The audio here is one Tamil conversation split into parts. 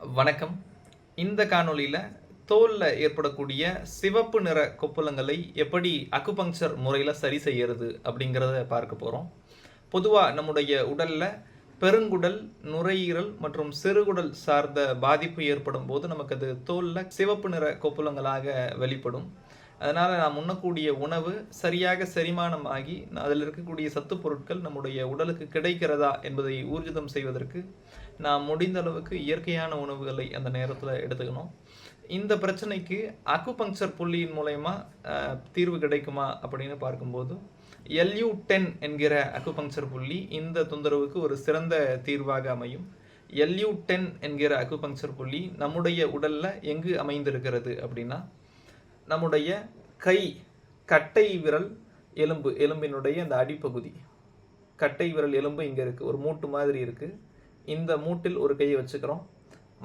வணக்கம். இந்த காணொளியில் தோலில் ஏற்படக்கூடிய சிவப்பு நிற கொப்புளங்களை எப்படி அக்குபங்சர் முறையில் சரி செய்யறது அப்படிங்கிறத பார்க்க போகிறோம் பொதுவாக நம்முடைய உடலில் பெருங்குடல் நுரையீரல் மற்றும் சிறுகுடல் சார்ந்த பாதிப்பு ஏற்படும் போது நமக்கு அது தோலில் சிவப்பு நிற கொப்புளங்களாக வெளிப்படும். அதனால் நாம் உண்ணக்கூடிய உணவு சரியாக செரிமானமாகி அதில் இருக்கக்கூடிய சத்து பொருட்கள் நம்முடைய உடலுக்கு கிடைக்கிறதா என்பதை ஊர்ஜிதம் செய்வதற்கு நாம் முடிந்த அளவுக்கு இயற்கையான உணவுகளை அந்த நேரத்தில் எடுத்துக்கணும். இந்த பிரச்சனைக்கு அக்குபங்சர் புள்ளியின் மூலயமா தீர்வு கிடைக்குமா அப்படின்னு பார்க்கும்போது எல்யூ டென் என்கிற அக்குபங்சர் புள்ளி இந்த தொந்தரவுக்கு ஒரு சிறந்த தீர்வாக அமையும். எல்யூ டென் என்கிற அக்குபங்சர் புள்ளி நம்முடைய உடலில் எங்கு அமைந்திருக்கிறது அப்படின்னா நம்முடைய கை கட்டை விரல் எலும்பு. எலும்பினுடைய அந்த அடிப்பகுதி. கட்டை விரல் எலும்பு இங்கே இருக்குது ஒரு மூட்டு மாதிரி இருக்குது இந்த மூட்டில் ஒரு கையை வச்சுக்கிறோம்.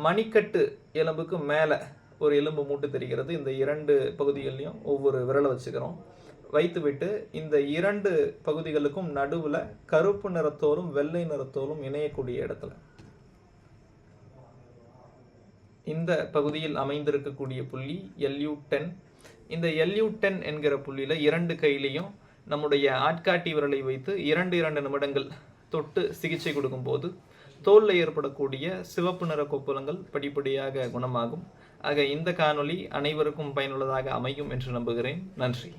மணிக்கட்டு எலும்புக்கு மேலே ஒரு எலும்பு மூட்டு தெரிகிறது. இந்த இரண்டு பகுதிகள்லையும் ஒவ்வொரு விரலை வச்சுக்கிறோம். வைத்துவிட்டு இந்த இரண்டு பகுதிகளுக்கும் நடுவில் கருப்பு நிறத்தோலும் வெள்ளை நிறத்தோலும் இணையக்கூடிய இடத்துல. இந்த பகுதியில் அமைந்திருக்கக்கூடிய புள்ளி எல்யூ டென் இந்த எல்யூ டென் என்கிற புள்ளியில் இரண்டு கையிலையும் நம்முடைய ஆட்காட்டி விரலை வைத்து இரண்டு இரண்டு நிமிடங்கள் தொட்டு சிகிச்சை கொடுக்கும்போது தோலில் ஏற்படக்கூடிய சிவப்பு நிற கொப்புளங்கள் படிப்படியாக குணமாகும். ஆக இந்த காணொளி அனைவருக்கும் பயனுள்ளதாக அமையும் என்று நம்புகிறேன். நன்றி.